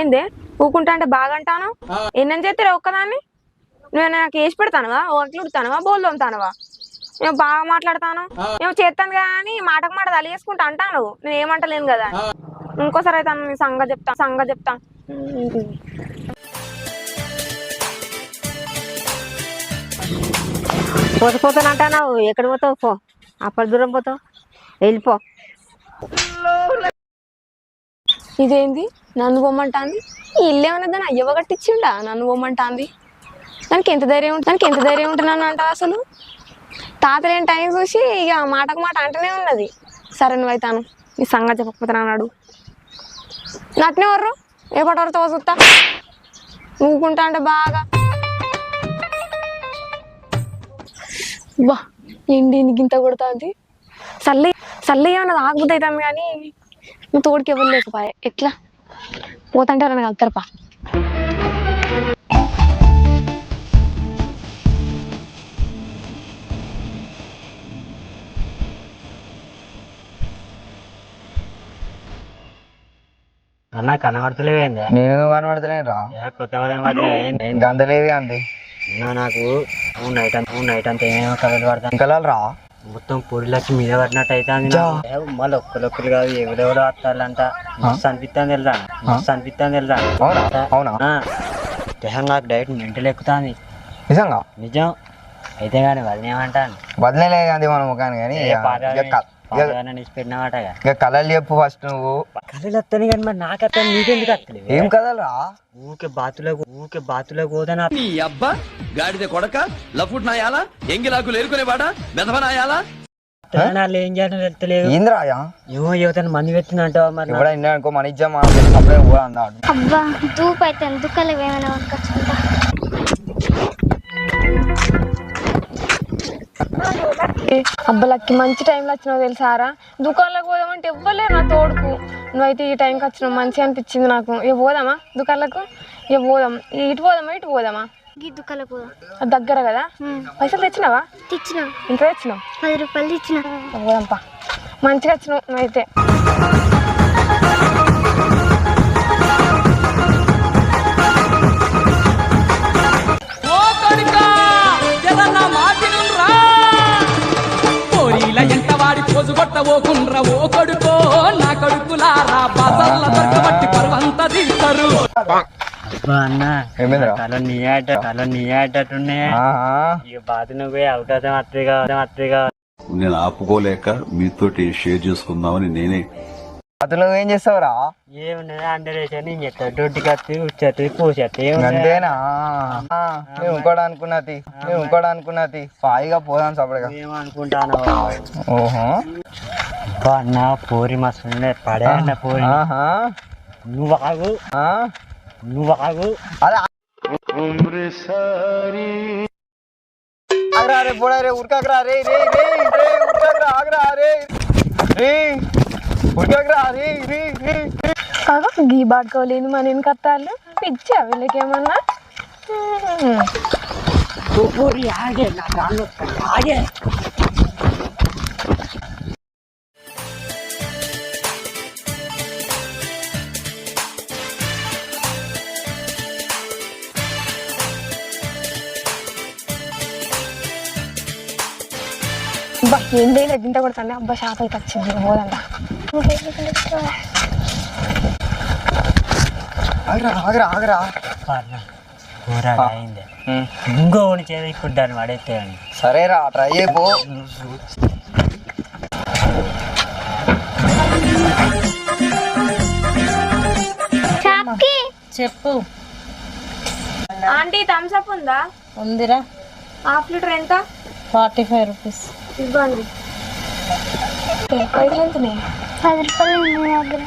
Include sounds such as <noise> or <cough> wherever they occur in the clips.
ఏంది? ఊకుంటా అంటే బాగా అంటాను ఎన్నని చేస్తే ఒక్కదాన్ని? నువ్వు నాకు వేసి పెడతానవా? ఓట్లు ఉడతానవా? బోల్ తోముతానవా నేను బాగా మాట్లాడతాను? నేను చేస్తాను కానీ మాటకు మాట తలిగేసుకుంటా అంటాను నేను ఏమంటలేను కదా. ఇంకోసారి అయితే సంగ చెప్తా సంగ చెప్తా. పోతే పోతాను అంటున్నావు. ఎక్కడ పోతావు? పో. అప్పటి దూరం పోతావు. వెళ్ళిపో. ఇదేంది? నన్ను పొమ్మంటాంది ఈ ఇల్లు దాన్ని అయ్యవ కట్టించిండా నన్ను పొమ్మంటాంది దానికి ఎంత ధైర్యం ఉంటుంది దానికి ఎంత ధైర్యం ఉంటున్నాను అంట అసలు? తాతలేని టైం చూసి ఇక మాటకు మాట అంటూనే ఉన్నది. సరే నువ్వైతాను ఈ సంగతి చెప్పకపోతే అన్నాడు నట్నే వర్రు ఏ పటవరతో చూస్తా ఊకుంటా అంటే బాగా. వా ఏంటి గింత ఇంత కొడుతుంది? సల్లి సల్లి ఏమన్నా ఆగుతుంది కానీ నువ్వు తోడికి ఎవరు లేకపోయా. ఎట్లా? పోతంటే ఎవరైనా కలుతారపా అన్న కనబడతలేవేంది నేను కనబడతలేను రా? కొత్త అంది. నాకు నైట్ అంతా నైట్ అంతా ఏమేమో కథలు పడతాను. ఇంకా రా. మొత్తం పొడిలకి మీద పడినట్టు అయితే మళ్ళీ ఒక్కరొక్కరు కాదు ఎవరెవరో వస్తారంట. మస్తు అనిపిస్తాను తెలుసా? మస్తు అవునా? దేహం నాకు డైరెక్ట్ మెంటల్ ఎక్కుతాంది నిజంగా? నిజం. అయితే కానీ వాళ్ళని ఏమంటాను వదిలేదు అంది మన ముఖాన్ని కానీ ఇక- కళలు చెప్పు ఫస్ట్ నువ్వు. కథలు వస్తాను కానీ మరి నాకు వస్తాను నీకెందుకు వస్తలేవు ఏం కథలు ఊకే బాతులకు ఊకే బాతులకు పోతాను నీ అబ్బా గాడిద కొడక లఫుట్ నాయాలా ఎంగిలాకులు ఏరుకునేవాడా మెదవ నాయాలా? వాళ్ళు ఏం చేయాలో తెలుస్తలేదు ఏంద్రాయా ఏమో యువతను మంది పెట్టిందంటావా మరి ఇప్పుడు ఇండియా అనుకో మన ఇచ్చామా అప్పుడే కూడా అన్నాడు అబ్బా దూపు అయితే దుఃఖాలు ఏమైనా అబ్బలకి మంచి టైంలో వచ్చినావు తెలుసారా దుకాణంలోకి పోదామంటే ఇవ్వలేరు నా తోడుకు. నువ్వైతే ఈ టైంకి వచ్చినావు మంచిగా అనిపించింది నాకు. ఇక పోదామా దుకాణాలకు? ఇక పోదాం. ఇటు పోదామా ఇటు పోదామా? అది దగ్గర కదా? పైసలు తెచ్చినావా? తెచ్చిన. ఎంత తెచ్చినావు? పది రూపాయలు తెచ్చిన. పోదాంపా మంచిగా వచ్చినావు నువ్వైతే. వాడి పోజు కొట్టబోకుండ్ర ఓ కొడుకో నా కొడుకులారా బజార్ల దొరకబట్టి పరువంతా తీస్తారు అబ్బా అన్న ఏమైందిరా? తల నీ ఆట తల నీ ఆటట్టున్నాయి ఆహా. ఇక బాతును పోయి అవకాశం అత్తగా అత్తగా నేను ఆపుకోలేక మీతోటి షేర్ చేసుకుందామని నేనే అతను ఏం చేస్తావురా? ఏమున్నది? ఇంకెట్లా దొడ్డికి వస్తే ఉచ్చేది పూసేస్తే అంతేనా నేను ఇంకోటి అనుకున్నది నేను ఇంకోటి అనుకున్నది హాయిగా పోదాం సపడగా ఏమనుకుంటాను ఓహో. అన్న పోరి మస్తు పడే అన్న పోరి. ఆహా. నువ్వు ఆగు. ఆ? నువ్వు ఆగు. అరే ఆగ్రా రే పోడా రే ఉరకగ్రా రే రే రే రే ఉరకగ్రా ఆగ్రా రే. రే. గీ బాడుకోలేని మన ఎన్ని కత్తాలు పిచ్చా వీళ్ళకేమన్నా పోరి ఆగే నా కాళ్ళు ఆగే. అబ్బా ఏంటి గింట కొడుతుంది. అబ్బా షాప్ అయితే వచ్చింది పోదంట ఆగ్రా ఆగ్రా ఆగ్రా. పోరాడు అయింది ఇంకో దాన్ని సరేరా ట్రై షాప్కి చెప్పు. ఆంటీ థమ్స్ అప్ ఉందా? ఉందిరా. హాఫ్ లీటర్ ఎంత? Forty five rupees. ఇవ్వండి. పైసలు పది రూపాయలు దగ్గర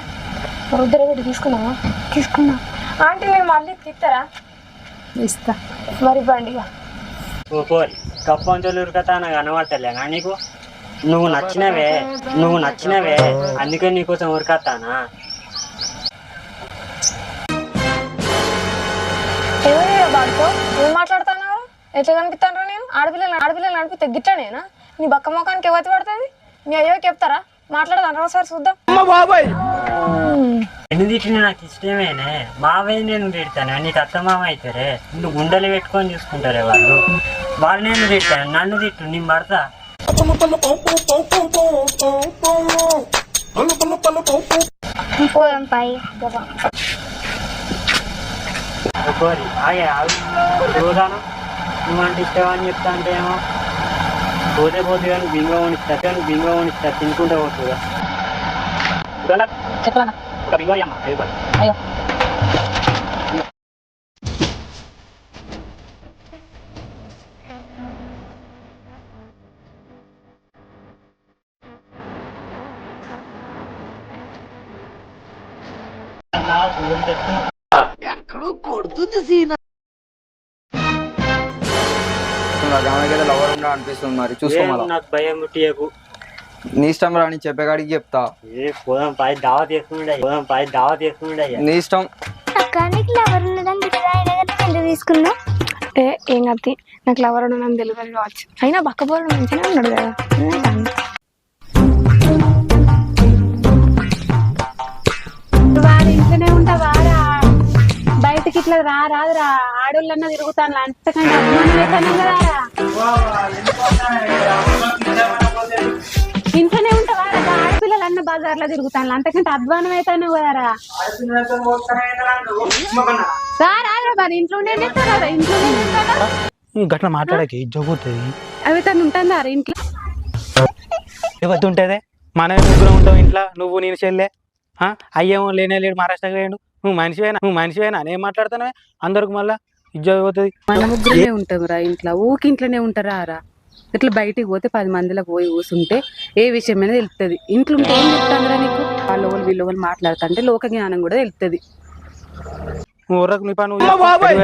వద్దరు పెట్టి తీసుకున్నావా? తీసుకున్నా. ఆంటీ నేను మళ్ళీ తిస్తారా? ఇస్తా. మరి ఓ పోరి కప్పంచోళ్ళు ఉరకతా నాకు కనబడతలేనా నీకు? నువ్వు నచ్చినవే నువ్వు నచ్చినవే అందుకే నీకోసం ఉరకత్తానా? బాడుకో ఏం మాట్లాడుతున్నావు? ఎట్లా కనిపిస్తాను నేను? ఆడపిల్లలు ఆడపిల్లలు నడిపితే గిట్లా నేనా నీ బక్క ముఖానికి ఎవరి పడుతుంది? మీ అయ్యోకి చెప్తారా? మాట్లాడదాం ఒకసారి చూద్దాం. ఎన్ని తిట్టినా నాకు ఇష్టమేనే మావే నేను తిడతాను నీకు అత్త మామ అవుతారే నువ్వు గుండెలు పెట్టుకొని చూసుకుంటారే వాళ్ళు. వాళ్ళు నేను తిట్టాను నన్ను తిట్టు నీ భర్త పోదాం పై ఒక్కోరి ఆగే ఆగు. చూదాను నువ్వంటే ఇష్టం అని చెప్తా అంటే ఏమో. పోతే పోతే కానీ బింగ ఉనిస్తా కానీ బింగ ఉనిస్తా తినుకుంటా పోతుందా ఒక బింగో అమ్మ అయ్యో ఆమెకి అనిపిస్తుంది మరి చూసుకో ఏం మళ్ళా నాకు భయం పుట్టియకు నీ ఇష్టం రా నీ చెప్పేకాడికి చెప్తా. ఏ పోదాం పై దావా తీసుకుండే పోదాం పై దావా తీసుకుండే నీ ఇష్టం. లవర్ ఉన్నదని తెలియదు ఏ ఏం కత్తి నాకు లవర్ నన్ను తెలియదు కావచ్చు. అయినా బక్కబోరు మంచిగా ఉన్నాడు కదా. ఇట్లా రా రాదురా. ఆడోళ్ళన్నా తిరుగుతాను అంతకంటే అభిమానం కదారా ఇంట్లోనే ఉంటావారా ఆడపిల్లలన్న బజార్లో తిరుగుతాను అంతకంటే అధ్వానం అవుతాను కదరా రా? రాదురా మరి ఇంట్లోనే తింటారా ఇంట్లోనే తింటారా? గట్ల మాట్లాడకి జరుగుతుంది అవి తను ఉంటుందా ఇంట్లో? ఎవరు ఉంటదే? మనమే ముగ్గురం ఉంటావు ఇంట్లో. నువ్వు నేను చెల్లె. ఆ? అయ్యేమో లేనే లేడు మహారాష్ట్రకి వేయండు నువ్వు మనిషివేనా నువ్వు మనిషివేనా నేను మాట్లాడుతున్నావే అందరికి మళ్ళా ఇజ్జత్ పోతుంది మన ముగ్గురమే ఉంటాం రా ఇంట్లో ఊకి ఇంట్లోనే ఉంటారా రా? ఇట్లా బయటికి పోతే పది మందిలో పోయి కూర్చుంటే ఏ విషయమైనా తెలుస్తుంది ఇంట్లో ఉంటే ఏం చెప్తాందిరా నీకు? వాళ్ళ వాళ్ళు వీళ్ళ వాళ్ళు మాట్లాడుతుంటే లోక జ్ఞానం కూడా తెలుస్తుంది నీ పని.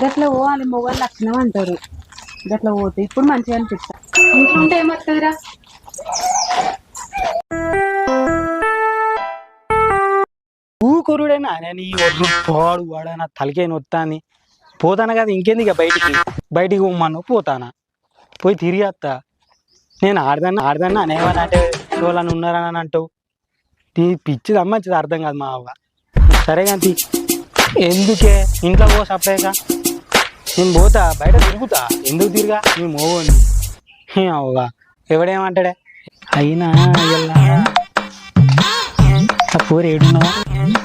గట్ల పోవాలి మొగలు లక్షణం అంటారు. గట్ల పోతే ఇప్పుడు మంచిగా అనిపిస్తా. ఇంట్లో ఉంటే ఏమవుతుందిరా ఊకొరుడైనా నేను ఈ ఒడ్లు పోడు వాడైనా తలకే నొత్తాని పోతాను కదా ఇంకేంది ఇక బయటికి? బయటికి పోమ్మను పోతానా? పోయి తిరిగి వస్తా నేను ఆడదన్నా ఆడదన్నా అనేమని అంటే ఎవరన్నా ఉన్నారని అంటావు? తీ పిచ్చిది అర్థం కాదు మా అవ్వ. సరే కానీ ఎందుకే? ఇంట్లో పో సపరేగా నేను పోతా బయట తిరుగుతా. ఎందుకు తిరిగా? నేను మోగోని అవ్వ. ఎవడేమంటాడే? అయినా ఇలా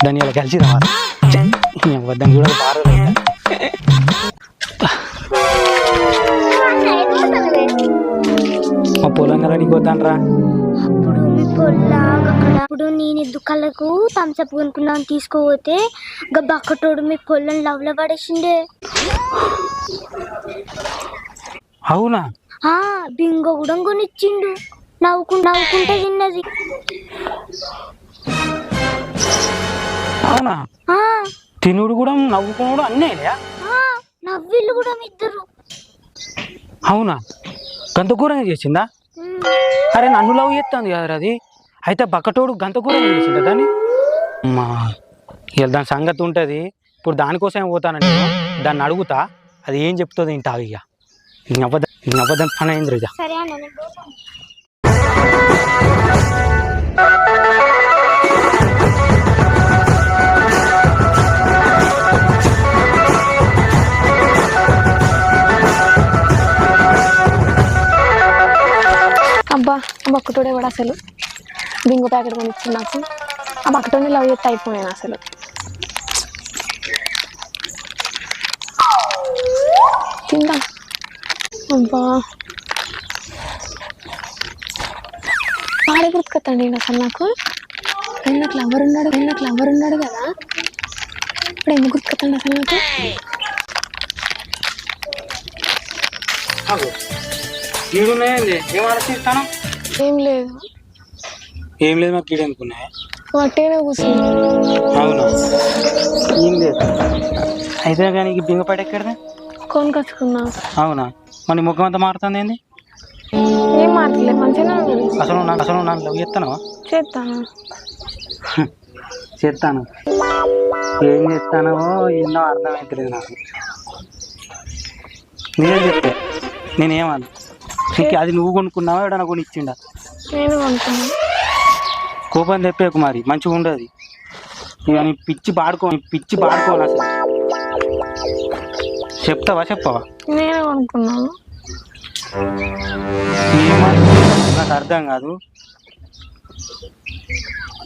దాన్ని ఇలా కలిసి రావాలి వద్దని కూడా బారలేదు మా పొలం కదా నీకు వద్దానరా అప్పుడు నేను దుకాణాలకు థమ్స్అప్ కొనుక్కున్నాను తీసుకోపోతే బక్కటోడు మీ పొల్లని లవ్లో పడేసిండే. అవునా? బింగో కూడా కొనిచ్చిండు. నవ్వుకు నవ్వుకుంటే తిన్నది. అవునా? తినుడు కూడా నవ్వుకున్నాడు అన్నీ నవ్విళ్ళు కూడా మీ ఇద్దరు. అవునా? గంత ఘోరంగా చేసిందా. అరే నన్ను లవ్ చేస్తుంది కదా అది. అయితే బక్కటోడు గంత ఘోరంగా చేసిందా దాన్ని? అమ్మా ఇక దాని సంగతి ఉంటుంది. ఇప్పుడు దానికోసమే పోతానండి దాన్ని అడుగుతా. అది ఏం చెప్తుంది ఇంక అబద్ధం ఇంక అబద్ధం పని అయింది సరే కూడా అసలు. బింగు ప్యాకెట్ కొనిచ్చింది నాకు. ఆ బక్కటోని లవ్ చేస్తే అయిపోయాను అసలు. తిందాం. అబ్బా. వాడే గుర్తుకొత్తండి అసలు నాకు. ఆయన నాకు లవర్ ఉన్నాడు నాకు లవర్ ఉన్నాడు కదా. ఇప్పుడు ఎందుకు గుర్తుకొత్తండి అసలు నాకు? ఈడున్నాయండి. ఏం ఆలోచిస్తాను ఏం లేదు. ఏం లేదు మాకు కీడనుకున్నాయి వట్టేనే కూర్చుంది అవునా? ఏం లేదు. అయితే కానీ బింగపాటి ఎక్కడదే? కొనుకొచ్చుకున్నా. అవునా? మన ముఖం అంతా మారుతుంది ఏంది? ఏం మాట్లాడలేదు మంచిగా అసలు నా అసలు నన్ను లవ్ చేస్తాను చేస్తాను చేస్తాను ఏం చేస్తానో ఎన్నో అర్థమవుతలేదు నాకు. నేనే చెప్తే? నేనేమన్నా నీకు అది నువ్వు కొనుక్కున్నావా? ఎవడన్నా కొని ఇచ్చిండా నేను కొనుక్కున్నా. కోపం తెప్పేకు మరి. మంచిగా ఉండదు. ఇక నీ పిచ్చి పాడుకో పిచ్చి పాడుకోవాలి అసలు? చెప్తావా చెప్పవా? నేను కొనుక్కున్నాను నాకు అర్థం కాదు.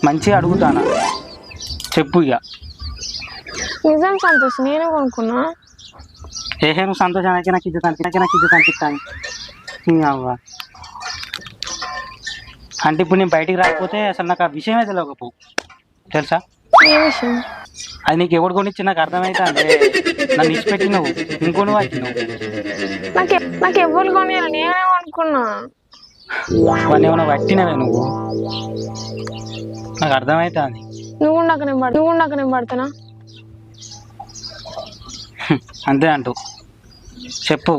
మంచిగా అడుగుతానా? చెప్పు ఇక. నిజం సంతోష్ నేను కొనుక్కున్నా. ఏహే నువ్వు సంతోషానికి నాకు ఇది కనిపి నాకు ఇది కనిపిస్తాను అవ్వ. అంటే ఇప్పుడు నేను బయటికి రాకపోతే అసలు నాకు ఆ విషయమే తెలియకపో తెలుసా? అది నీకు ఎవడు కొనిచ్చి నాకు అర్థమైతే అంటే నన్ను ఇచ్చిపెట్టి నువ్వు ఇంకో నువ్వు వచ్చినావు నాకు నాకు ఎవరు కొనియాలి నేనే కొనుక్కున్నా. వాడిని ఏమైనా పట్టినవే నువ్వు? నాకు అర్థమైతే అది. నువ్వు నాకు నేను నువ్వు నాకు నేను పడతానా అంతే అంటూ. చెప్పు.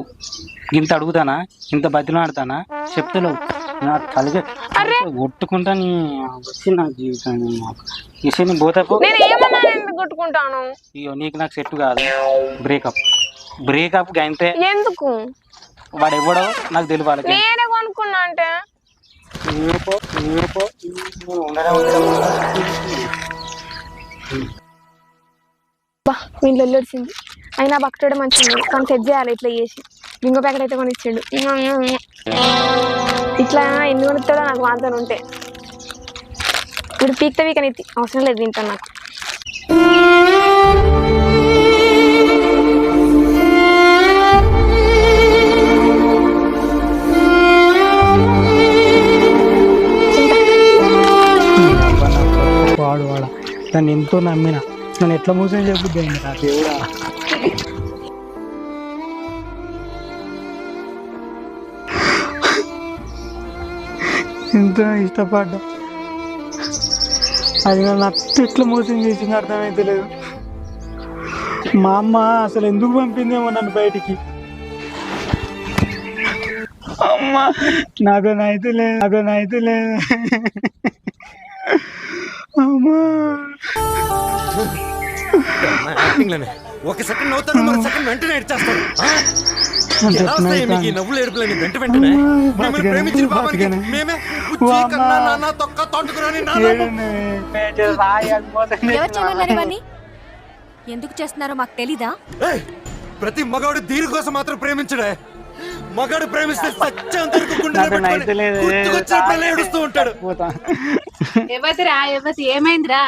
ఇంత అడుగుతానా? ఇంత బతిలో ఆడతానా చెప్తలేవు. నా తలగే కొట్టుకుంటా నీ వచ్చి నా జీవితాన్ని ఇసి ఏమన్నా ఎందుకు కొట్టుకుంటాను? అయ్యో నీకు నాకు సెట్ కాదు. బ్రేకప్ బ్రేకప్ అంతే ఎందుకు? వాడు ఎవడో నాకు తెలియాలి నేనే కొనుక్కున్నా అంటే? ఉండడం ఉండడం వీళ్ళు వెళ్ళొచ్చింది అయినా బక్కటోడే మంచిగా కానీ సెట్ చేయాలి ఇట్లా చేసి. బింగో ప్యాకెట్ అయితే కొనిచ్చాడు. ఇట్లా ఎన్ని కొనిస్తాడో నాకు వాంతలు ఉంటే. ఇప్పుడు వీక్ వీకని అవసరం లేదు దీంతో నాకు. వాడు వాడ. నన్ను ఎంతో నమ్మినా. నన్ను ఎట్లా మోసం చేయబుద్ది నా దేవుడా? ఎంతో ఇష్టపడ్డా? అది నన్ను ఎట్లా మోసం చేసింది అర్థమైతే లేదు. మా అమ్మ అసలు ఎందుకు పంపిందేమో నన్ను బయటికి? అమ్మ నాకు నైతే లేదు నాకు నైతే లేదు. ఒక సెకండ్ నవ్వుతాను మరో సెకండ్ వెంటనే ఏడ్చేస్తాను ఆ? ఎలా వస్తాయి మీకు ఈ నవ్వులు ఏడుపులని వెంట వెంటనే? మిమ్మల్ని ప్రేమించిన పాపానికి మేమే కన్నా, నాన్న, తొక్క, తోటకూరని నాన్న. ఎవరు చేయమన్నారు ఇవన్నీ? ఎందుకు చేస్తున్నారో మాకు తెలీదా? ప్రతి మగాడు దీని కోసం మాత్రం ప్రేమించడే. మగాడు ప్రేమిస్తే నైతే లేదు. గుర్తుకొచ్చినప్పుడల్లా ఏడుస్తూ ఉంటాడు. పోతా. ఎవతిరా ఎవతి ఏమైందిరా?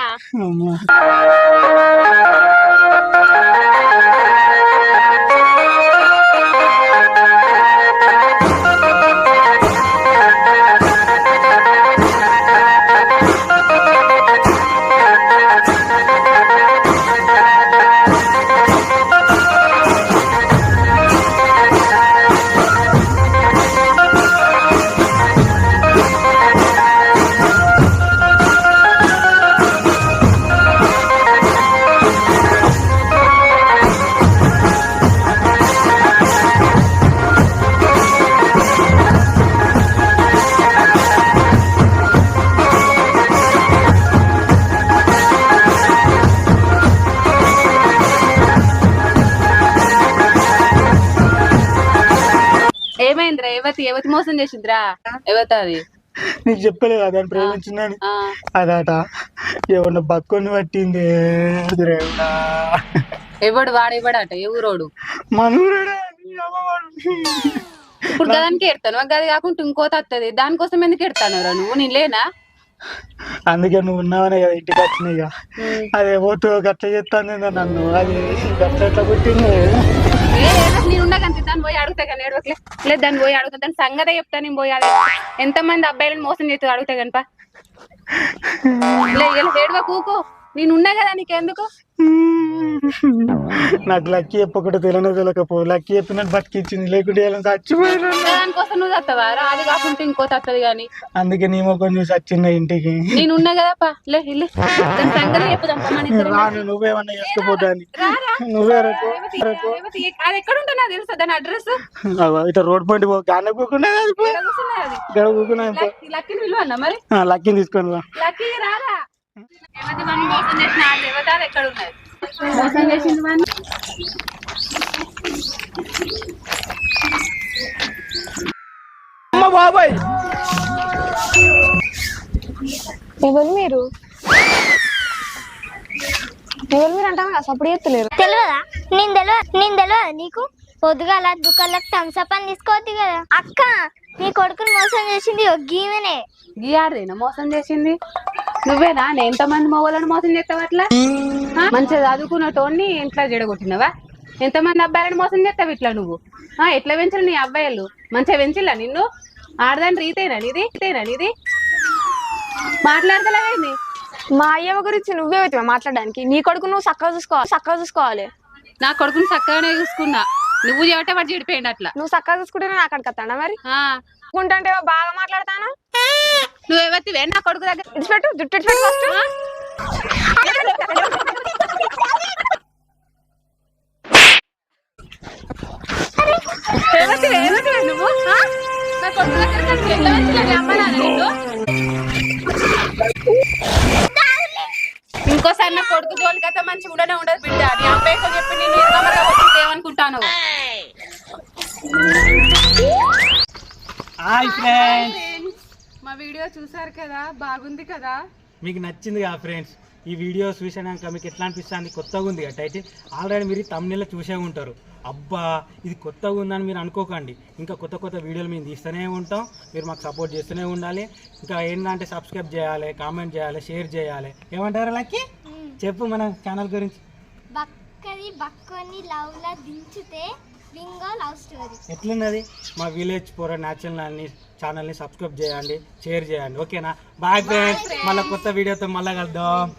ఏమైందిరా? ఎవతి ఎవతి మోసం చేసిందిరా? ఎవతి అది నీకు చెప్పలేదు? అదని ప్రేమించిందని? అదట. ఎవరిన బతుకొని పట్టింది ఎవడు వాడు ఎవడట? మనూరేడా అమ్మవాడు. ఇప్పుడు గదానికి ఎడతాను. గది కాకుండా ఇంకో తత్తది దానికోసం ఎందుకు ఎడతాను నువ్వు? నేను లేనా? అందుకే నువ్వు ఉన్నావనే కదా ఇంటికి వచ్చినాయిగా అదే పోతూ గట్ల చేస్తాను నన్ను. అది గట్ల ఎట్లా పుట్టింది ఏ, దాన్ని పోయి అడుగుతా కానీ ఏడవట్లే లేదు దాన్ని పోయి అడుగుతా. దాని సంగతే చెప్తా నేను పోయి ఎంత మంది అబ్బాయిలను మోసం చేస్తూ అడుగుతా కనుక ఏడవ కూకో నేను ఉన్నా కదా నీకెందుకు? <laughs> నాకు లక్కీ చెప్పకుండా తెలియనే తెలియకపో లక్కీ చెప్పినట్టు బతికిచ్చింది లేకుంటే చచ్చిపోయినా? దానికోసం నువ్వు తత్తవా రా అది కాకుండా ఇంకో తత్తది కానీ అందుకే నీ ముఖం చూసి వచ్చింది ఇంటికి. నేను ఉన్నా కదా పా. లే ఇల్లే. దాని సంగతి చెప్పుదాం. రాను నువ్వేమన్నా చేసుకుపోతాని. నువ్వే రకు అది ఎక్కడ ఉంటుందో తెలుసా? దాని అడ్రస్ ఇట్లా రోడ్ పాయింట్ ఇక్కడ కూకున్నా లక్కీని విలువన్నా మరి? లక్కీని తీసుకొని రా. లక్కీ రారా అమ్మ బాబాయ్ ఎవరు మీరు? ఎవరు మీరు అంటాను కదా సప్పుడు ఎత్తలేరు. తెలియదా? నేను తెలియదు? నేను తెలియదా నీకు పొద్దుగాల దుకాణాలకు థమ్స్అప్ అని తీసుకోవద్దు కదా అక్క నీ కొడుకుని మోసం చేసింది ఒక గీమెనే ఈ ఆడదేనా మోసం చేసింది? నువ్వేనా? నేను ఎంతమంది మొగలను మోసం చేస్తావు అట్లా? మంచిగా చదువుకున్నటోని ఇంట్లో జడగొట్టినవా ఎంతమంది అబ్బాయిలను మోసం చేస్తావు ఇట్లా నువ్వు? ఆ, ఎట్లా పెంచరు నీ అబ్బాయిలు? మంచిగా పెంచిల్లా నిన్ను? ఆడదాని రీతేనా నీది? రీతేనా నీది? మాట్లాడతలేవేంది మా అయ్యవ గురించి నువ్వే అవుతావా మాట్లాడడానికి. నీ కొడుకు నువ్వు చక్కగా చూసుకోవాలి చక్కగా చూసుకోవాలి. నా కొడుకుని చక్కగానే చూసుకున్నా. నువ్వు చేయటే వాడు చెడిపోయింది అట్లా. నువ్వు చక్కగా చూసుకుంటే అక్కడికి వస్తానా మరి? అనుకుంటే బాగా మాట్లాడతానా? నువ్వు ఎవరివే నా కొడుకు దగ్గర ఇడిచిపెట్టు జుట్టు నువ్వు? నా కొడుకు దగ్గర? ఇంకోసారి నా కొడుకు జోలికి అయితే మంచి ఉండనే ఉండదు బిడ్డ. నీ అబ్బాయితో చెప్పి నేను ఏమనుకుంటాను. హాయ్ ఫ్రెండ్స్ మా వీడియో చూసారు కదా? బాగుంది కదా? మీకు నచ్చింది కదా ఫ్రెండ్స్ ఈ వీడియో చూసాక మీకు ఎట్లా అనిపిస్తుంది? కొత్తగా ఉంది కదా టైటిల్ ఆల్రెడీ మీరు తమిళలో చూసే ఉంటారు. అబ్బా ఇది కొత్తగా ఉందని మీరు అనుకోకండి. ఇంకా కొత్త కొత్త వీడియోలు మేము తీస్తూనే ఉంటాం. మీరు మాకు సపోర్ట్ చేస్తూనే ఉండాలి. ఇంకా ఏంటంటే సబ్స్క్రైబ్ చేయాలి కామెంట్ చేయాలి షేర్ చేయాలి. ఏమంటారు లక్కి? చెప్పు మన ఛానల్ గురించి. బక్కది బక్కని లవ్ లా దించితే బింగో లవ్ స్టోరీ ఎట్లున్నది? మా విలేజ్ పోర న్యాచురల్ ఛానల్ని సబ్స్క్రైబ్ చేయండి షేర్ చేయండి. ఓకేనా బాయ్ ఫ్రెండ్స్ మళ్ళీ కొత్త వీడియోతో మళ్ళీ కలుద్దాం.